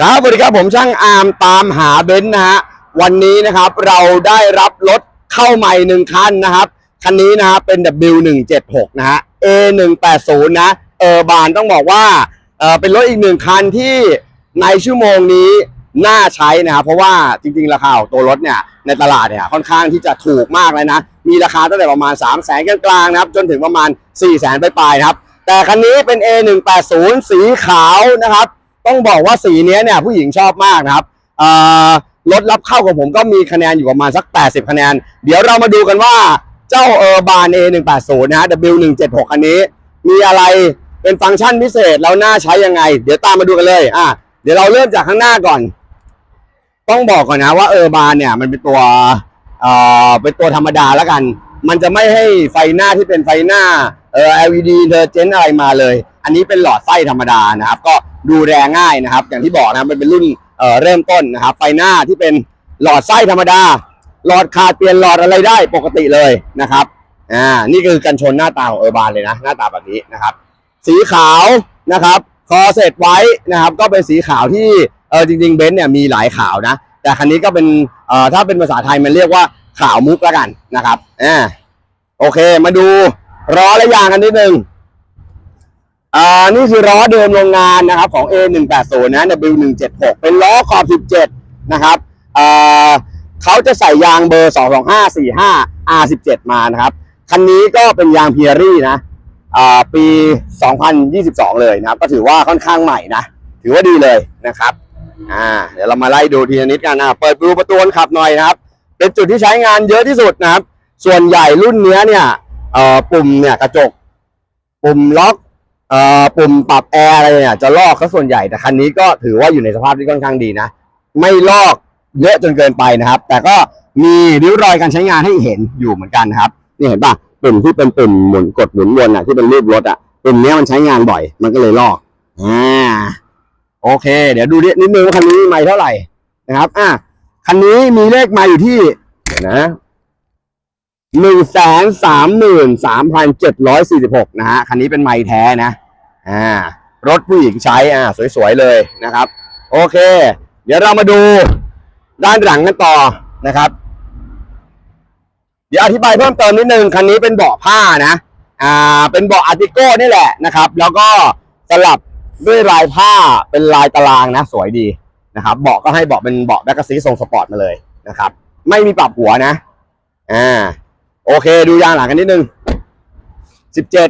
ครับสวัสดีครับผมช่างอาร์มตามหาเบนซ์นะฮะวันนี้นะครับเราได้รับรถเข้าใหม่หนึ่งคันนะครับคันนี้นะฮะเป็น W176 นะฮะ A180 นะเออบานต้องบอกว่าเออเป็นรถอีกหนึ่งคันที่ในชั่วโมงนี้น่าใช้นะครับเพราะว่าจริงๆ ราคาของตัวรถเนี่ยในตลาดเนี่ยค่อนข้างที่จะถูกมากเลยนะ มีราคาตั้งแต่ประมาณ 3 0 0แสนกลางๆนะครับจนถึงประมาณ 4 0 0แสนปลายๆนะครับแต่คันนี้เป็น A180 สีขาวนะครับ ต้องบอกว่าสีนี้เนี่ยผู้หญิงชอบมากนะครับรถรับเข้าของผมก็มีคะแนนอยู่ประมาณสัก 80 คะแนน เดี๋ยวเรามาดูกันว่าเจ้าเออร์บาน A180 นะฮะ W176 คันนี้ มีอะไรเป็นฟังก์ชันพิเศษแล้วน่าใช้ยังไง เดี๋ยวตามมาดูกันเลยอะเดี๋ยวเราเริ่มจากข้างหน้าก่อน ต้องบอกก่อนนะว่าเออร์บานเนี่ยมันเป็นตัวเอ่อเป็นตัวธรรมดาแล้วกัน มันจะไม่ให้ไฟหน้าที่เป็นไฟหน้าเอ่อ LED เทอร์เจนอะไรมาเลย อันนี้เป็นหลอดไส้ธรรมดานะครับก็ ดูแลง่ายนะครับ อย่างที่บอกนะครับมันเป็นรุ่นเอ่อเริ่มต้นนะครับ ไฟหน้าที่เป็นหลอดไส้ธรรมดา หลอดขาดเปลี่ยนหลอดอะไรได้ปกติเลยนะครับอ่านี่คือกันชนหน้าตาของเออร์บานเลยนะ หน้าตาแบบนี้นะครับ สีขาวนะครับ คอเสร็จไว้นะครับ ก็เป็นสีขาวที่เออจริงๆเบนซ์เนี่ยมีหลายขาวนะ แต่คันนี้ก็เป็นเอ่อถ้าเป็นภาษาไทยมันเรียกว่าขาวมุกแล้วกันนะครับอ่าโอเคมาดูล้อและยางกันนิดนึง อ่านี่คือล้อเดิมโรงงานนะครับของ A180 นะ W176 เป็นล้อขอบ 17 นะครับอ่าเขาจะใส่ยางเบอร์ 22545 R17 มานะครับ คันนี้ก็เป็นยางเพียรี่นะอ่าปี 2022 เลยนะครับ ก็ถือว่าค่อนข้างใหม่นะ ถือว่าดีเลยนะครับอ่าเดี๋ยวเรามาไล่ดูทีละนิดกันนะเปิดดูประตูขับหน่อยนะครับ เป็นจุดที่ใช้งานเยอะที่สุดนะครับ ส่วนใหญ่รุ่นเนี้ยเนี่ยเอ่อปุ่มเนี่ยกระจก ปุ่มล็อก ปุ่มปรับแอร์อะไรเนี่ยจะลอกก็ส่วนใหญ่แต่คันนี้ก็ถือว่าอยู่ในสภาพที่ค่อนข้างดีนะ ไม่ลอกเยอะจนเกินไปนะครับ แต่ก็มีริ้วรอยการใช้งานให้เห็นอยู่เหมือนกันนะครับนี่เห็นปะปุ่มที่เป็นปุ่มหมุนกดหมุนวนอะที่เป็นรูปรถอะปุ่มนี้มันใช้งานบ่อย มันก็เลยลอกอ่าโอเค เดี๋ยวดูนิดนิดนึงว่าคันนี้ไม่เท่าไหร่นะครับ อะคันนี้มีเลขไมาอยู่ที่เดี๋ยวนะหนึ่งแสนสามหมื่นสามพันเจ็ดร้อยสี่สิบหกนะฮะคันนี้เป็นไม้แท้นะ อ่ารถผู้หญิงใช้อ่าสวยๆเลยนะครับ โอเค เดี๋ยวเรามาดูด้านหลังกันต่อนะครับ เดี๋ยวอธิบายเพิ่มเติมนิดนึงคันนี้เป็นเบาะผ้านะอ่าเป็นเบาะอาร์ติโก้นี่แหละนะครับ แล้วก็สลับด้วยลายผ้าเป็นลายตารางนะ สวยดีนะครับเบาะก็ให้เบาะเป็นเบาะแบ็กซีทรงสปอร์ตมาเลยนะครับ ไม่มีปรับหัวนะอ่าโอเค ดูยางหลังกันนิดนึงสิบเจ็ด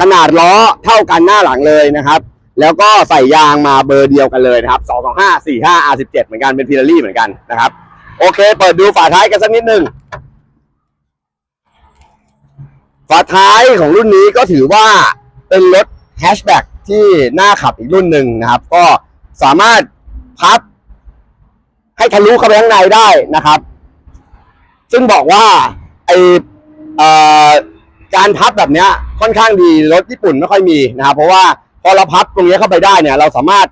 ขนาดล้อเท่ากันหน้าหลังเลยนะครับ แล้วก็ใส่ยางมาเบอร์เดียวกันเลยนะครับ 225 45 R17 เหมือนกันเป็นพิลารี่เหมือนกันนะครับ โอเค เปิดดูฝาท้ายกันสักนิดหนึ่งฝาท้ายของรุ่นนี้ก็ถือว่าเป็นรถแฮชแบ็กที่น่าขับอีกรุ่นหนึ่งนะครับ ก็สามารถพับ ให้ทะลุเข้าไปข้างในได้นะครับ ซึ่งบอกว่าไอเอ่อ การพับแบบเนี้ยค่อนข้างดีรถญี่ปุ่นไม่ค่อยมีนะครับเพราะว่าพอเราพับตรงนี้เข้าไปได้เนี่ย เราสามารถ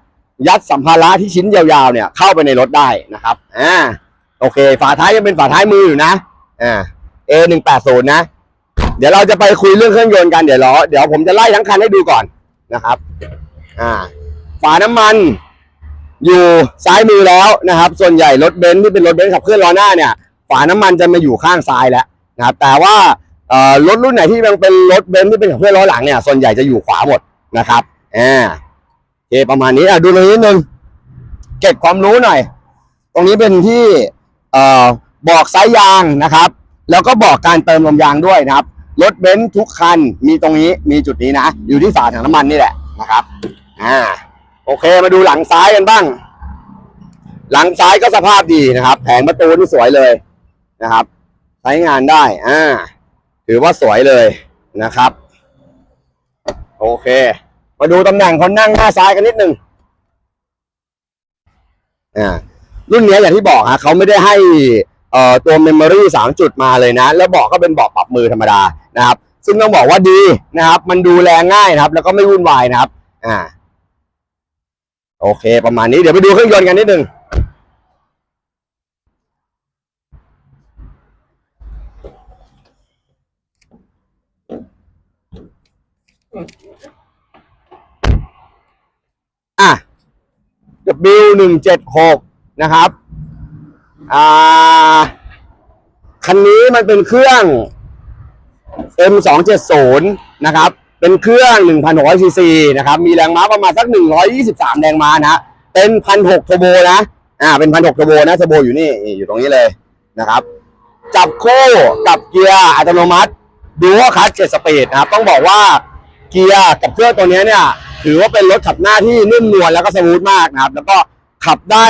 ยัดสัมภาระที่ชิ้นยาวๆเนี่ยเข้าไปในรถได้นะครับอ่าโอเค ฝาท้ายยังเป็นฝาท้ายมืออยู่นะอ่า A หนึ่งแปดศูนย์นะ เดี๋ยวเราจะไปคุยเรื่องเครื่องยนต์กันเดี๋ยวรอเดี๋ยวผมจะไล่ทั้งคันให้ดูก่อนนะครับ อ่า ฝาน้ำมันอยู่ซ้ายมือแล้วนะครับ ส่วนใหญ่รถเบนซ์ที่เป็นรถเบนซ์ขับเคลื่อนล้อหน้าเนี่ย ฝาน้ำมันจะมาอยู่ข้างซ้ายแล้วนะครับ แต่ว่า รถรุ่นไหนที่มันเป็นรถเบนซ์ที่เป็นขับเคลื่อนล้อหลังเนี่ยส่วนใหญ่จะอยู่ขวาหมดนะครับอ่าโอเคประมาณนี้อะดูตรงนี้นิดนึงเก็บความรู้หน่อย ตรงนี้เป็นที่เอ่อบอกไซส์ยางนะครับ แล้วก็บอกการเติมลมยางด้วยนะครับรถเบนซ์ทุกคันมีตรงนี้มีจุดนี้นะอยู่ที่ฝาถังน้ำมันนี่แหละนะครับอ่าโอเคมาดูหลังซ้ายกันบ้าง หลังซ้ายก็สภาพดีนะครับ แผงประตูนี่สวยเลยนะครับ ใช้งานได้อ่า ถือว่าสวยเลยนะครับ โอเค มาดูตำแหน่งคนนั่งหน้าซ้ายกันนิดนึงอ่ารุ่นนี้อย่างที่บอกฮะเขาไม่ได้ให้เอ่อตัวเมมโมรี่สามจุดมาเลยนะ แล้วเบอกก็เป็นเบอกปรับมือธรรมดานะครับ ซึ่งต้องบอกว่าดีนะครับ มันดูแลง่ายนะครับ แล้วก็ไม่วุ่นวายนะครับ อ่า โอเค ประมาณนี้เดี๋ยวไปดูเครื่องยนต์กันนิดนึง อะ W หนึ่งเจ็ดหกนะครับ อ่า คันนี้มันเป็นเครื่อง M 2 7 0นะครับ เป็นเครื่อง1,600ซีซีนะครับ มีแรงม้าประมาณสัก123แรงม้านะเป็น1,600เทอร์โบนะ อ่า เป็น1,600เทอร์โบนะเทอร์โบอยู่นี่นี่ อยู่ตรงนี้เลยนะครับ จับคู่กับเกียร์อัตโนมัติดูว่าคัสเจ็ดสปีดนะครับ ต้องบอกว่า เกียร์กับเครื่องตัวนี้เนี่ยถือว่าเป็นรถขับหน้าที่นุ่มนวลแล้วก็สมูทมากนะครับ แล้วก็ขับได้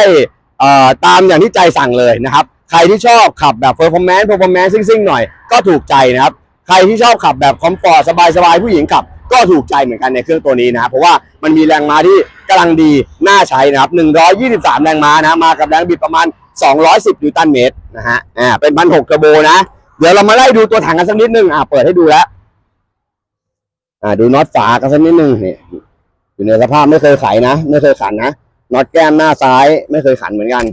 ตามอย่างที่ใจสั่งเลยนะครับ ใครที่ชอบขับแบบ performance performance ซิ่งๆหน่อยก็ถูกใจนะครับ ใครที่ชอบขับแบบคอมฟอร์ตสบายๆผู้หญิงขับ ก็ถูกใจเหมือนกันในเครื่องตัวนี้นะครับเพราะว่ามันมีแรงม้าที่กำลังดีน่าใช้นะครับ 123 แรงม้านะมากับแรงบิดประมาณ 210 นิวตันเมตรนะฮะอ่าเป็นพันหกเทอร์โบนะ เดี๋ยวเรามาไล่ดูตัวถังกันสักนิดนึงอ่าเปิดให้ดูแล้ว อ่าดูน็อตฝากันสักนิดนึงนี่อยู่ในสภาพไม่เคยไขนะ ไม่เคยขันนะน็อตแก้มหน้าซ้ายไม่เคยขันเหมือนกัน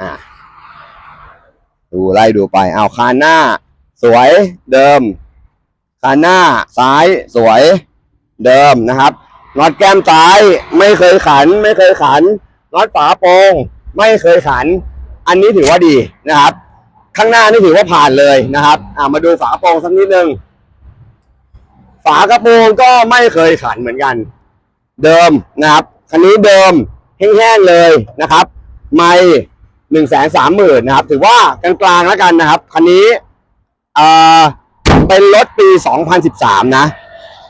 อ่า ดูไล่ดูไปเอาคานหน้า สวยเดิม คานหน้าซ้ายสวยเดิมนะครับน็อตแก้มซ้ายไม่เคยขัน ไม่เคยขันน็อตฝาโปรงไม่เคยขัน อันนี้ถือว่าดีนะครับ ข้างหน้านี่ถือว่าผ่านเลยนะครับ อ่ามาดูฝาโปรงสักนิดนึง ฝากระโปรงก็ไม่เคยขันเหมือนกัน เดิมนะครับคันนี้เดิมแห้งๆเลยนะครับ ไม่หนึ่งแสนสามหมื่นนะครับ ถือว่ากลางๆแล้วกันนะครับคันนี้เอ่อเป็นรถปี 2013 นะ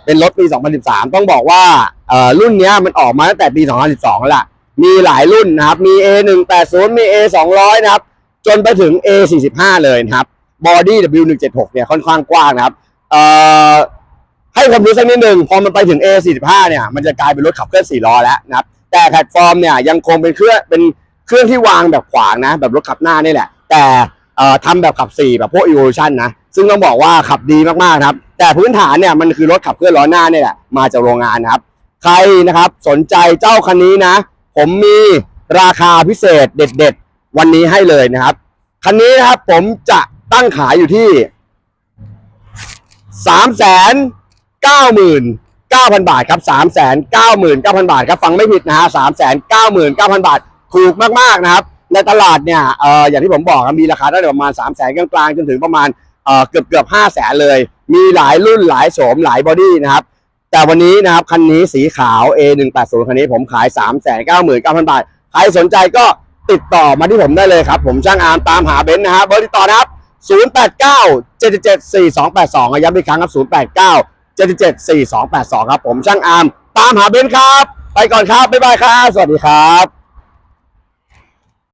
เป็นรถปี 2013 ต้องบอกว่าเอ่อรุ่นเนี้ยมันออกมาตั้งแต่ปี 2012 แล้วล่ะ มีหลายรุ่นนะครับ มี A180 มี A200 นะครับ จนไปถึง A45 เลยนะครับ บอดี้ W176 เนี่ยค่อนข้างกว้างนะครับเอ่อ ให้ความรู้สักนิดหนึ่งพอมันไปถึง A45 เนี่ยมันจะกลายเป็นรถขับเคลื่อน4ล้อแล้วนะครับแต่แพลตฟอร์มเนี่ยยังคงเป็นเครื่องเป็นเครื่องที่วางแบบขวางนะ แบบรถขับหน้านี่แหละ แต่ทำแบบขับ 4 แบบพวก Evolution นะ ซึ่งต้องบอกว่าขับดีมากๆนะครับ แต่พื้นฐานเนี่ยมันคือรถขับเคลื่อนล้อหน้านี่แหละมาจากโรงงานนะครับ ใครนะครับสนใจเจ้าคันนี้นะ ผมมีราคาพิเศษเด็ด ๆ วันนี้ให้เลยนะครับ คันนี้นะครับผมจะตั้งขายอยู่ที่สามแส นเก้าหมื่นเก้าพันบาทครับสามแสนเก้าหมื่นเก้าพันบาทครับ ฟังไม่ผิดนะฮะสามแสนเก้าหมื่นเก้าพันบาท ถูกมากๆนะครับ ในตลาดเนี่ยเอ่ออย่างที่ผมบอกครับมีราคาได้งแต่ประมาณสามแสนกลางๆจนถึงประมาณเอ่อเกือบเกือบห้าแสนเลย มีหลายรุ่นหลายโฉมหลายบอดี้นะครับ แต่วันนี้นะครับคันนี้สีขาว A180 คันนี้ผมขาย 3 9 9 0 0 0 บาท ใครสนใจก็ติดต่อมาที่ผมได้เลยครับ ผมช่างอาร์มตามหาเบนซ์นะครับเบอร์ติดต่อนะครับ089 777 4282ย้ำอีกครั้งครับ089 77 4282 ครับ ผมช่างอาร์มตามหาเบนซ์ครับ ไปก่อนครับ บ๊ายบายครับ สวัสดีครับ